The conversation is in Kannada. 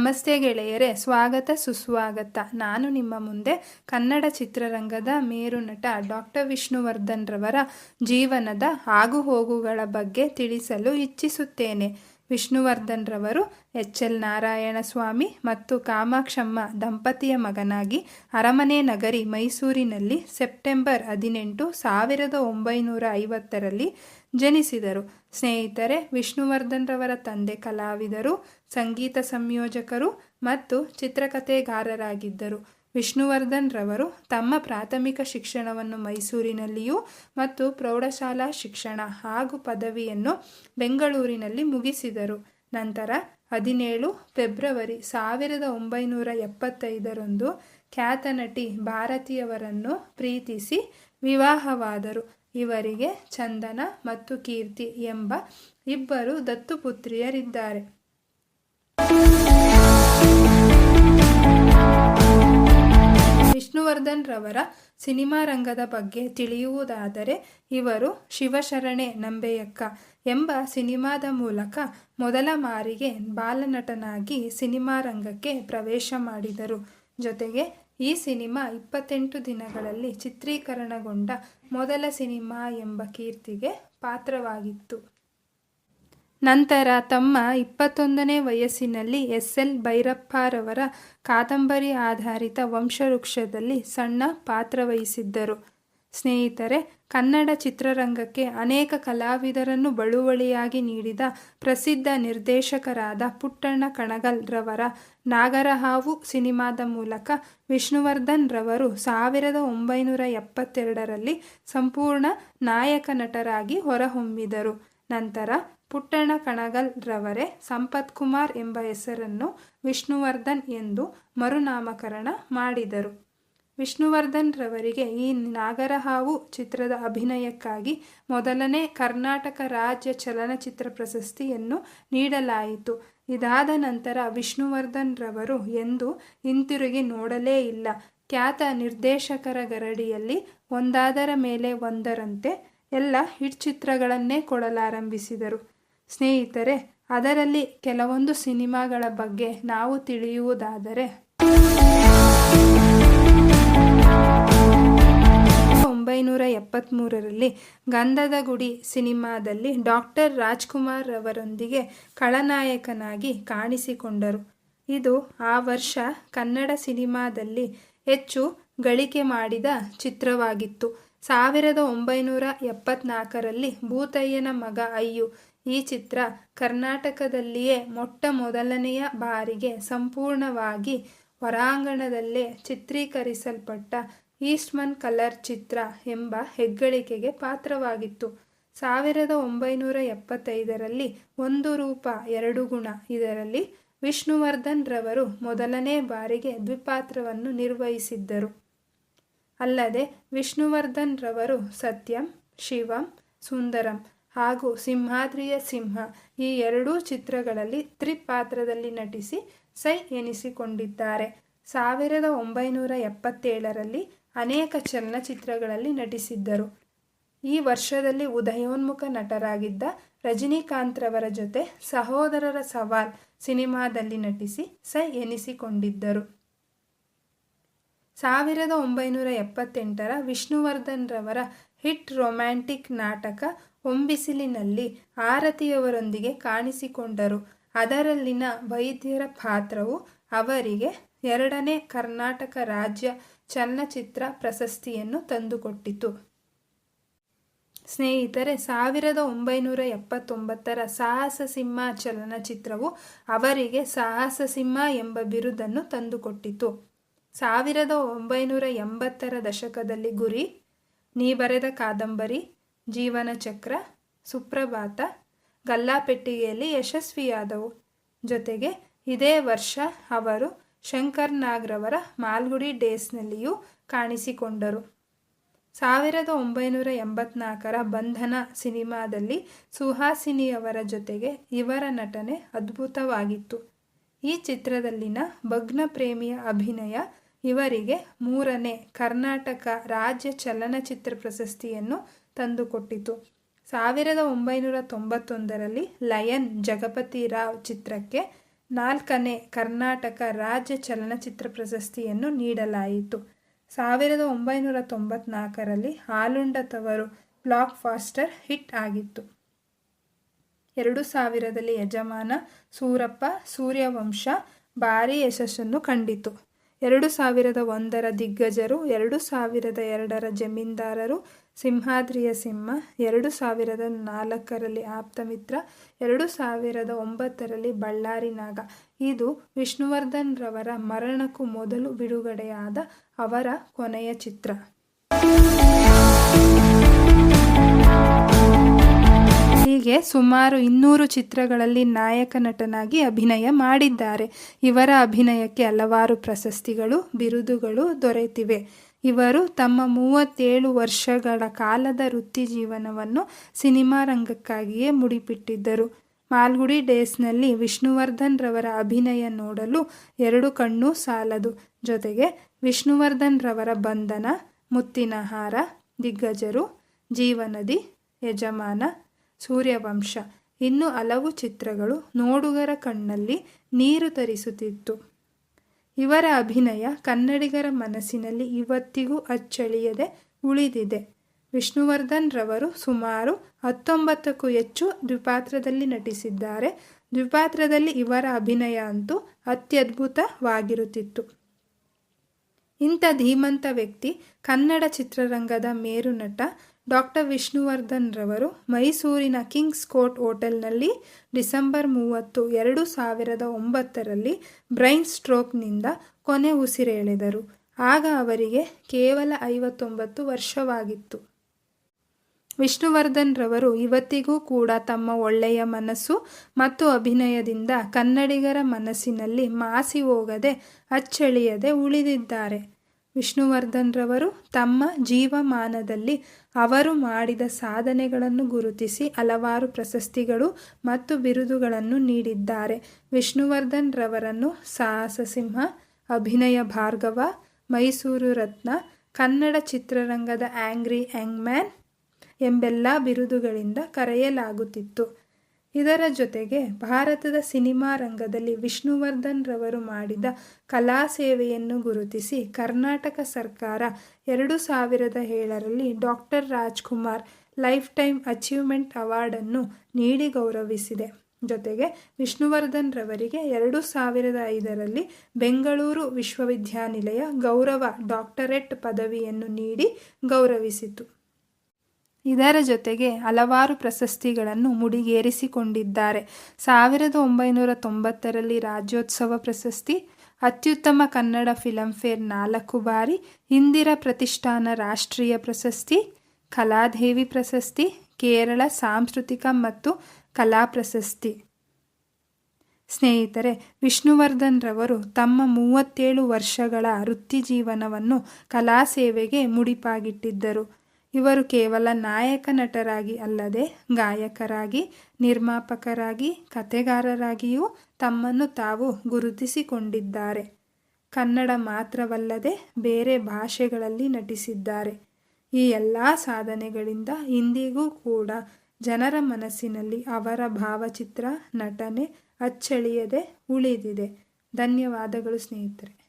ನಮಸ್ತೆ ಗೆಳೆಯರೇ, ಸ್ವಾಗತ ಸುಸ್ವಾಗತ. ನಾನು ನಿಮ್ಮ ಮುಂದೆ ಕನ್ನಡ ಚಿತ್ರರಂಗದ ಮೇರು ನಟ ಡಾಕ್ಟರ್ ವಿಷ್ಣುವರ್ಧನ್ ರವರ ಜೀವನದ ಆಗುಹೋಗುಗಳ ಬಗ್ಗೆ ತಿಳಿಸಲು ಇಚ್ಛಿಸುತ್ತೇನೆ. ವಿಷ್ಣುವರ್ಧನ್ ರವರು ಎಚ್ ಎಲ್ ನಾರಾಯಣಸ್ವಾಮಿ ಮತ್ತು ಕಾಮಾಕ್ಷಮ್ಮ ದಂಪತಿಯ ಮಗನಾಗಿ ಅರಮನೆ ನಗರಿ ಮೈಸೂರಿನಲ್ಲಿ ಸೆಪ್ಟೆಂಬರ್ ಹದಿನೆಂಟು ಸಾವಿರದ ಒಂಬೈನೂರ ಐವತ್ತರಲ್ಲಿ ಜನಿಸಿದರು. ಸ್ನೇಹಿತರೆ, ವಿಷ್ಣುವರ್ಧನ್ರವರ ತಂದೆ ಕಲಾವಿದರು, ಸಂಗೀತ ಸಂಯೋಜಕರು ಮತ್ತು ಚಿತ್ರಕಥೆಗಾರರಾಗಿದ್ದರು. ವಿಷ್ಣುವರ್ಧನ್ ರವರು ತಮ್ಮ ಪ್ರಾಥಮಿಕ ಶಿಕ್ಷಣವನ್ನು ಮೈಸೂರಿನಲ್ಲಿಯೂ ಮತ್ತು ಪ್ರೌಢಶಾಲಾ ಶಿಕ್ಷಣ ಹಾಗೂ ಪದವಿಯನ್ನು ಬೆಂಗಳೂರಿನಲ್ಲಿ ಮುಗಿಸಿದರು. ನಂತರ ಹದಿನೇಳು ಫೆಬ್ರವರಿ ಸಾವಿರದ ಒಂಬೈನೂರ ಎಪ್ಪತ್ತೈದರಂದು ಖ್ಯಾತ ನಟಿ ಭಾರತಿಯವರನ್ನು ಪ್ರೀತಿಸಿ ವಿವಾಹವಾದರು. ಇವರಿಗೆ ಚಂದನ ಮತ್ತು ಕೀರ್ತಿ ಎಂಬ ಇಬ್ಬರು ದತ್ತುಪುತ್ರಿಯರಿದ್ದಾರೆ ವಿಷ್ಣುವರ್ಧನ್ ರವರ ಸಿನಿಮಾ ರಂಗದ ಬಗ್ಗೆ ತಿಳಿಯುವುದಾದರೆ ಇವರು ಶಿವಶರಣೆ ನಂಬೆಯಕ್ಕ ಎಂಬ ಸಿನಿಮಾದ ಮೂಲಕ ಮೊದಲ ಮಾರಿಗೆ ಬಾಲನಟನಾಗಿ ಸಿನಿಮಾ ರಂಗಕ್ಕೆ ಪ್ರವೇಶ ಮಾಡಿದರು. ಜೊತೆಗೆ ಈ ಸಿನಿಮಾ ಇಪ್ಪತ್ತೆಂಟು ದಿನಗಳಲ್ಲಿ ಚಿತ್ರೀಕರಣಗೊಂಡ ಮೊದಲ ಸಿನಿಮಾ ಎಂಬ ಕೀರ್ತಿಗೆ ಪಾತ್ರವಾಗಿತ್ತು. ನಂತರ ತಮ್ಮ ಇಪ್ಪತ್ತೊಂದನೇ ವಯಸ್ಸಿನಲ್ಲಿ ಎಸ್ ಎಲ್ ಭೈರಪ್ಪರವರ ಕಾದಂಬರಿ ಆಧಾರಿತ ವಂಶವೃಕ್ಷದಲ್ಲಿ ಸಣ್ಣ ಪಾತ್ರವಹಿಸಿದ್ದರು. ಸ್ನೇಹಿತರೆ, ಕನ್ನಡ ಚಿತ್ರರಂಗಕ್ಕೆ ಅನೇಕ ಕಲಾವಿದರನ್ನು ಬಳುವಳಿಯಾಗಿ ನೀಡಿದ ಪ್ರಸಿದ್ಧ ನಿರ್ದೇಶಕರಾದ ಪುಟ್ಟಣ್ಣ ಕಣಗಲ್ ರವರ ನಾಗರಹಾವು ಸಿನಿಮಾದ ಮೂಲಕ ವಿಷ್ಣುವರ್ಧನ್ ರವರು ಸಾವಿರದ ಒಂಬೈನೂರ ಎಪ್ಪತ್ತೆರಡರಲ್ಲಿ ಸಂಪೂರ್ಣ ನಾಯಕ ನಟರಾಗಿ ಹೊರಹೊಮ್ಮಿದರು. ನಂತರ ಪುಟ್ಟಣ ಕಣಗಲ್ ರವರೇ ಸಂಪತ್ ಕುಮಾರ್ ಎಂಬ ಹೆಸರನ್ನು ವಿಷ್ಣುವರ್ಧನ್ ಎಂದು ಮರುನಾಮಕರಣ ಮಾಡಿದರು. ವಿಷ್ಣುವರ್ಧನ್ ರವರಿಗೆ ಈ ನಾಗರಹಾವು ಚಿತ್ರದ ಅಭಿನಯಕ್ಕಾಗಿ ಮೊದಲನೇ ಕರ್ನಾಟಕ ರಾಜ್ಯ ಚಲನಚಿತ್ರ ಪ್ರಶಸ್ತಿಯನ್ನು ನೀಡಲಾಯಿತು. ಇದಾದ ನಂತರ ವಿಷ್ಣುವರ್ಧನ್ ರವರು ಎಂದು ಹಿಂತಿರುಗಿ ನೋಡಲೇ ಇಲ್ಲ. ಖ್ಯಾತ ನಿರ್ದೇಶಕರ ಗರಡಿಯಲ್ಲಿ ಒಂದಾದರ ಮೇಲೆ ಒಂದರಂತೆ ಎಲ್ಲ ಹಿಟ್ ಚಿತ್ರಗಳನ್ನೇ ಕೊಡಲಾರಂಭಿಸಿದರು. ಸ್ನೇಹಿತರೆ, ಅದರಲ್ಲಿ ಕೆಲವೊಂದು ಸಿನಿಮಾಗಳ ಬಗ್ಗೆ ನಾವು ತಿಳಿಯುವುದಾದರೆ ಒಂಬೈನೂರ ಎಪ್ಪತ್ತ್ಮೂರರಲ್ಲಿ ಗಂಧದ ಗುಡಿ ಸಿನಿಮಾದಲ್ಲಿ ಡಾಕ್ಟರ್ ರಾಜ್ಕುಮಾರ್ ರವರೊಂದಿಗೆ ಖಳನಾಯಕನಾಗಿ ಕಾಣಿಸಿಕೊಂಡರು. ಇದು ಆ ವರ್ಷ ಕನ್ನಡ ಸಿನಿಮಾದಲ್ಲಿ ಹೆಚ್ಚು ಗಳಿಕೆ ಮಾಡಿದ ಚಿತ್ರವಾಗಿತ್ತು. ಸಾವಿರದ ಒಂಬೈನೂರ ಎಪ್ಪತ್ನಾಲ್ಕರಲ್ಲಿ ಭೂತಯ್ಯನ ಮಗ ಅಯ್ಯು ಈ ಚಿತ್ರ ಕರ್ನಾಟಕದಲ್ಲಿಯೇ ಮೊಟ್ಟ ಮೊದಲನೆಯ ಬಾರಿಗೆ ಸಂಪೂರ್ಣವಾಗಿ ಹೊರಾಂಗಣದಲ್ಲೇ ಚಿತ್ರೀಕರಿಸಲ್ಪಟ್ಟ ಈಸ್ಟ್ಮನ್ ಕಲರ್ ಚಿತ್ರ ಎಂಬ ಹೆಗ್ಗಳಿಕೆಗೆ ಪಾತ್ರವಾಗಿತ್ತು. ಸಾವಿರದ ಒಂಬೈನೂರ ಎಪ್ಪತ್ತೈದರಲ್ಲಿ ಒಂದು ರೂಪ, ಎರಡು ಗುಣ ಇದರಲ್ಲಿ ವಿಷ್ಣುವರ್ಧನ್ ರವರು ಮೊದಲನೇ ಬಾರಿಗೆ ದ್ವಿಪಾತ್ರವನ್ನು ನಿರ್ವಹಿಸಿದ್ದರು. ಅಲ್ಲದೆ ವಿಷ್ಣುವರ್ಧನ್ ರವರು ಸತ್ಯಂ, ಶಿವಂ, ಸುಂದರಂ ಹಾಗೂ ಸಿಂಹಾದ್ರಿಯ ಸಿಂಹ ಈ ಎರಡೂ ಚಿತ್ರಗಳಲ್ಲಿ ತ್ರಿಪಾತ್ರದಲ್ಲಿ ನಟಿಸಿ ಸೈ ಎನಿಸಿಕೊಂಡಿದ್ದಾರೆ. ಸಾವಿರದ ಒಂಬೈನೂರ ಎಪ್ಪತ್ತೇಳರಲ್ಲಿ ಅನೇಕ ಚಲನಚಿತ್ರಗಳಲ್ಲಿ ನಟಿಸಿದ್ದರು. ಈ ವರ್ಷದಲ್ಲಿ ಉದಯೋನ್ಮುಖ ನಟರಾಗಿದ್ದ ರಜನಿಕಾಂತ್ ರವರ ಜೊತೆ ಸಹೋದರರ ಸವಾಲ್ ಸಿನಿಮಾದಲ್ಲಿ ನಟಿಸಿ ಸೈ ಎನಿಸಿಕೊಂಡಿದ್ದರು. ಸಾವಿರದ ಒಂಬೈನೂರ ಎಪ್ಪತ್ತೆಂಟರ ವಿಷ್ಣುವರ್ಧನ್ ರವರ ಹಿಟ್ ರೊಮ್ಯಾಂಟಿಕ್ ನಾಟಕ ಒಂಬಿಸಿಲಿನಲ್ಲಿ ಆರತಿಯವರೊಂದಿಗೆ ಕಾಣಿಸಿಕೊಂಡರು. ಅದರಲ್ಲಿನ ವೈದ್ಯರ ಪಾತ್ರವು ಅವರಿಗೆ ಎರಡನೇ ಕರ್ನಾಟಕ ರಾಜ್ಯ ಚಲನಚಿತ್ರ ಪ್ರಶಸ್ತಿಯನ್ನು ತಂದುಕೊಟ್ಟಿತು. ಸ್ನೇಹಿತರೆ, ಸಾವಿರದ ಒಂಬೈನೂರ ಎಪ್ಪತ್ತೊಂಬತ್ತರ ಸಾಹಸ ಸಿಂಹ ಚಲನಚಿತ್ರವು ಅವರಿಗೆ ಸಾಹಸ ಸಿಂಹ ಎಂಬ ಬಿರುದನ್ನು ತಂದುಕೊಟ್ಟಿತು. ಸಾವಿರದ ಒಂಬೈನೂರ ಎಂಬತ್ತರ ದಶಕದಲ್ಲಿ ಗುರಿ, ನೀ ಬರೆದ ಕಾದಂಬರಿ ಜೀವನ ಚಕ್ರ ಸುಪ್ರಭಾತ, ಗಲ್ಲಾಪೆಟ್ಟಿಗೆಯಲ್ಲಿ ಯಶಸ್ವಿಯಾದವು. ಜೊತೆಗೆ ಇದೇ ವರ್ಷ ಅವರು ಶಂಕರ್ ನಾಗ್ರವರ ಮಾಲ್ಗುಡಿ ಡೇಸ್ನಲ್ಲಿಯೂ ಕಾಣಿಸಿಕೊಂಡರು. ಸಾವಿರದ ಒಂಬೈನೂರ ಎಂಬತ್ನಾಲ್ಕರ ಬಂಧನ ಸಿನಿಮಾದಲ್ಲಿ ಸುಹಾಸಿನಿಯವರ ಜೊತೆಗೆ ಇವರ ನಟನೆ ಅದ್ಭುತವಾಗಿತ್ತು. ಈ ಚಿತ್ರದಲ್ಲಿನ ಭಗ್ನ ಪ್ರೇಮಿಯ ಅಭಿನಯ ಇವರಿಗೆ ಮೂರನೇ ಕರ್ನಾಟಕ ರಾಜ್ಯ ಚಲನಚಿತ್ರ ಪ್ರಶಸ್ತಿಯನ್ನು ತಂದುಕೊಟ್ಟಿತು ಸಾವಿರದ ಒಂಬೈನೂರ ತೊಂಬತ್ತೊಂದರಲ್ಲಿ ಲಯನ್ ಜಗಪತಿ ರಾವ್ ಚಿತ್ರಕ್ಕೆ ನಾಲ್ಕನೇ ಕರ್ನಾಟಕ ರಾಜ್ಯ ಚಲನಚಿತ್ರ ಪ್ರಶಸ್ತಿಯನ್ನು ನೀಡಲಾಯಿತು. ಸಾವಿರದ ಒಂಬೈನೂರ ತೊಂಬತ್ನಾಲ್ಕರಲ್ಲಿ ಹಾಲುಂಡ ತವರು ಬ್ಲಾಕ್ ಫಾಸ್ಟರ್ ಹಿಟ್ ಆಗಿತ್ತು. ಎರಡು ಸಾವಿರದಲ್ಲಿ ಯಜಮಾನ ಸೂರಪ್ಪ, ಸೂರ್ಯವಂಶ ಭಾರಿ ಯಶಸ್ಸನ್ನು ಕಂಡಿತು. ಎರಡು ಸಾವಿರದ ಒಂದರ ದಿಗ್ಗಜರು, ಎರಡು ಸಾವಿರದ ಎರಡರ ಜಮೀನ್ದಾರರು ಸಿಂಹಾದ್ರಿಯ ಸಿಂಹ, ಎರಡು ಸಾವಿರದ ನಾಲ್ಕರಲ್ಲಿ ಆಪ್ತಮಿತ್ರ ಎರಡು ಸಾವಿರದ ಒಂಬತ್ತರಲ್ಲಿ ಬಳ್ಳಾರಿ ನಾಗ. ಇದು ವಿಷ್ಣುವರ್ಧನ್ ರವರ ಮರಣಕ್ಕೂ ಮೊದಲು ಬಿಡುಗಡೆಯಾದ ಅವರ ಕೊನೆಯ ಚಿತ್ರ. ಹೀಗೆ ಸುಮಾರು ಇನ್ನೂರು ಚಿತ್ರಗಳಲ್ಲಿ ನಾಯಕ ನಟನಾಗಿ ಅಭಿನಯ ಮಾಡಿದ್ದಾರೆ. ಇವರ ಅಭಿನಯಕ್ಕೆ ಹಲವಾರು ಪ್ರಶಸ್ತಿಗಳು, ಬಿರುದುಗಳು ದೊರೆತಿವೆ. ಇವರು ತಮ್ಮ ಮೂವತ್ತೇಳು ವರ್ಷಗಳ ಕಾಲದ ವೃತ್ತಿ ಜೀವನವನ್ನು ಸಿನಿಮಾ ರಂಗಕ್ಕಾಗಿಯೇ ಮುಡಿಪಿಟ್ಟಿದ್ದರು. ಮಾಲ್ಗುಡಿ ಡೇಸ್ನಲ್ಲಿ ವಿಷ್ಣುವರ್ಧನ್ ರವರ ಅಭಿನಯ ನೋಡಲು ಎರಡು ಕಣ್ಣು ಸಾಲದು. ಜೊತೆಗೆ ವಿಷ್ಣುವರ್ಧನ್ ರವರ ಬಂಧನ, ಮುತ್ತಿನ ಹಾರ, ದಿಗ್ಗಜರು, ಜೀವನದಿ, ಯಜಮಾನ, ಸೂರ್ಯವಂಶ ಇನ್ನು ಹಲವು ಚಿತ್ರಗಳು ನೋಡುಗರ ಕಣ್ಣಲ್ಲಿ ನೀರು ತರಿಸುತ್ತಿತ್ತು. ಇವರ ಅಭಿನಯ ಕನ್ನಡಿಗರ ಮನಸ್ಸಿನಲ್ಲಿ ಇವತ್ತಿಗೂ ಅಚ್ಚಳಿಯದೆ ಉಳಿದಿದೆ. ವಿಷ್ಣುವರ್ಧನ್ ರವರು ಸುಮಾರು ಹತ್ತೊಂಬತ್ತಕ್ಕೂ ಹೆಚ್ಚು ದ್ವಿಪಾತ್ರದಲ್ಲಿ ನಟಿಸಿದ್ದಾರೆ. ದ್ವಿಪಾತ್ರದಲ್ಲಿ ಇವರ ಅಭಿನಯ ಅಂತೂ ಅತ್ಯದ್ಭುತವಾಗಿರುತ್ತಿತ್ತು. ಇಂಥ ಧೀಮಂತ ವ್ಯಕ್ತಿ ಕನ್ನಡ ಚಿತ್ರರಂಗದ ಮೇರು ನಟ ಡಾಕ್ಟರ್ ವಿಷ್ಣುವರ್ಧನ್ ರವರು ಮೈಸೂರಿನ ಕಿಂಗ್ಸ್ ಕೋರ್ಟ್ ಹೋಟೆಲ್ನಲ್ಲಿ ಡಿಸೆಂಬರ್ ಮೂವತ್ತು, ಎರಡು ಸಾವಿರದ ಒಂಬತ್ತರಲ್ಲಿ ಬ್ರೈನ್ ಸ್ಟ್ರೋಕ್ನಿಂದ ಕೊನೆ ಉಸಿರೆಳೆದರು. ಆಗ ಅವರಿಗೆ ಕೇವಲ ಐವತ್ತೊಂಬತ್ತು ವರ್ಷವಾಗಿತ್ತು. ವಿಷ್ಣುವರ್ಧನ್ ರವರು ಇವತ್ತಿಗೂ ಕೂಡ ತಮ್ಮ ಒಳ್ಳೆಯ ಮನಸ್ಸು ಮತ್ತು ಅಭಿನಯದಿಂದ ಕನ್ನಡಿಗರ ಮನಸ್ಸಿನಲ್ಲಿ ಮಾಸಿ ಹೋಗದೆ ಅಚ್ಚಳಿಯದೆ ಉಳಿದಿದ್ದಾರೆ. ವಿಷ್ಣುವರ್ಧನ್ ರವರು ತಮ್ಮ ಜೀವಮಾನದಲ್ಲಿ ಅವರು ಮಾಡಿದ ಸಾಧನೆಗಳನ್ನು ಗುರುತಿಸಿ ಹಲವಾರು ಪ್ರಶಸ್ತಿಗಳು ಮತ್ತು ಬಿರುದುಗಳನ್ನು ನೀಡಿದ್ದಾರೆ. ವಿಷ್ಣುವರ್ಧನ್ ರವರನ್ನು ಸಾಹಸ ಸಿಂಹ ಅಭಿನಯ ಭಾರ್ಗವ, ಮೈಸೂರು ರತ್ನ, ಕನ್ನಡ ಚಿತ್ರರಂಗದ ಯಂಗ್ ಮ್ಯಾನ್ ಎಂಬೆಲ್ಲ ಬಿರುದುಗಳಿಂದ ಕರೆಯಲಾಗುತ್ತಿತ್ತು. ಇದರ ಜೊತೆಗೆ ಭಾರತದ ಸಿನಿಮಾ ರಂಗದಲ್ಲಿ ವಿಷ್ಣುವರ್ಧನ್ ರವರು ಮಾಡಿದ ಕಲಾ ಸೇವೆಯನ್ನು ಗುರುತಿಸಿ ಕರ್ನಾಟಕ ಸರ್ಕಾರ ಎರಡು ಸಾವಿರದ ಏಳರಲ್ಲಿ doctor Rajkumar life time achievement ಅವಾರ್ಡನ್ನು ನೀಡಿ ಗೌರವಿಸಿದೆ. ಜೊತೆಗೆ ವಿಷ್ಣುವರ್ಧನ್ ರವರಿಗೆ ಎರಡು ಸಾವಿರದ ಐದರಲ್ಲಿ ಬೆಂಗಳೂರು ವಿಶ್ವವಿದ್ಯಾನಿಲಯ ಗೌರವ ಡಾಕ್ಟರೇಟ್ ಪದವಿಯನ್ನು ನೀಡಿ ಗೌರವಿಸಿತು. ಇದರ ಜೊತೆಗೆ ಹಲವಾರು ಪ್ರಶಸ್ತಿಗಳನ್ನು ಮುಡಿಗೇರಿಸಿಕೊಂಡಿದ್ದಾರೆ. ಸಾವಿರದ ಒಂಬೈನೂರ ತೊಂಬತ್ತರಲ್ಲಿ ರಾಜ್ಯೋತ್ಸವ ಪ್ರಶಸ್ತಿ, ಅತ್ಯುತ್ತಮ ಕನ್ನಡ ಫಿಲಂಫೇರ್ ನಾಲ್ಕು ಬಾರಿ, ಇಂದಿರಾ ಪ್ರತಿಷ್ಠಾನ ರಾಷ್ಟ್ರೀಯ ಪ್ರಶಸ್ತಿ, ಕಲಾದೇವಿ ಪ್ರಶಸ್ತಿ, ಕೇರಳ ಸಾಂಸ್ಕೃತಿಕ ಮತ್ತು ಕಲಾ ಪ್ರಶಸ್ತಿ. ಸ್ನೇಹಿತರೆ, ವಿಷ್ಣುವರ್ಧನ್ ರವರು ತಮ್ಮ ಮೂವತ್ತೇಳು ವರ್ಷಗಳ ವೃತ್ತಿ ಜೀವನವನ್ನು ಕಲಾ ಸೇವೆಗೆ ಮುಡಿಪಾಗಿಟ್ಟಿದ್ದರು. ಇವರು ಕೇವಲ ನಾಯಕ ನಟರಾಗಿ ಅಲ್ಲದೆ ಗಾಯಕರಾಗಿ, ನಿರ್ಮಾಪಕರಾಗಿ ಕತೆಗಾರರಾಗಿಯೂ ತಮ್ಮನ್ನು ತಾವು ಗುರುತಿಸಿಕೊಂಡಿದ್ದಾರೆ. ಕನ್ನಡ ಮಾತ್ರವಲ್ಲದೆ ಬೇರೆ ಭಾಷೆಗಳಲ್ಲಿ ನಟಿಸಿದ್ದಾರೆ. ಈ ಎಲ್ಲ ಸಾಧನೆಗಳಿಂದ ಇಂದಿಗೂ ಕೂಡ ಜನರ ಮನಸ್ಸಿನಲ್ಲಿ ಅವರ ಭಾವಚಿತ್ರ, ನಟನೆ ಅಚ್ಚಳಿಯದೆ ಉಳಿದಿದೆ. ಧನ್ಯವಾದಗಳು ಸ್ನೇಹಿತರೆ.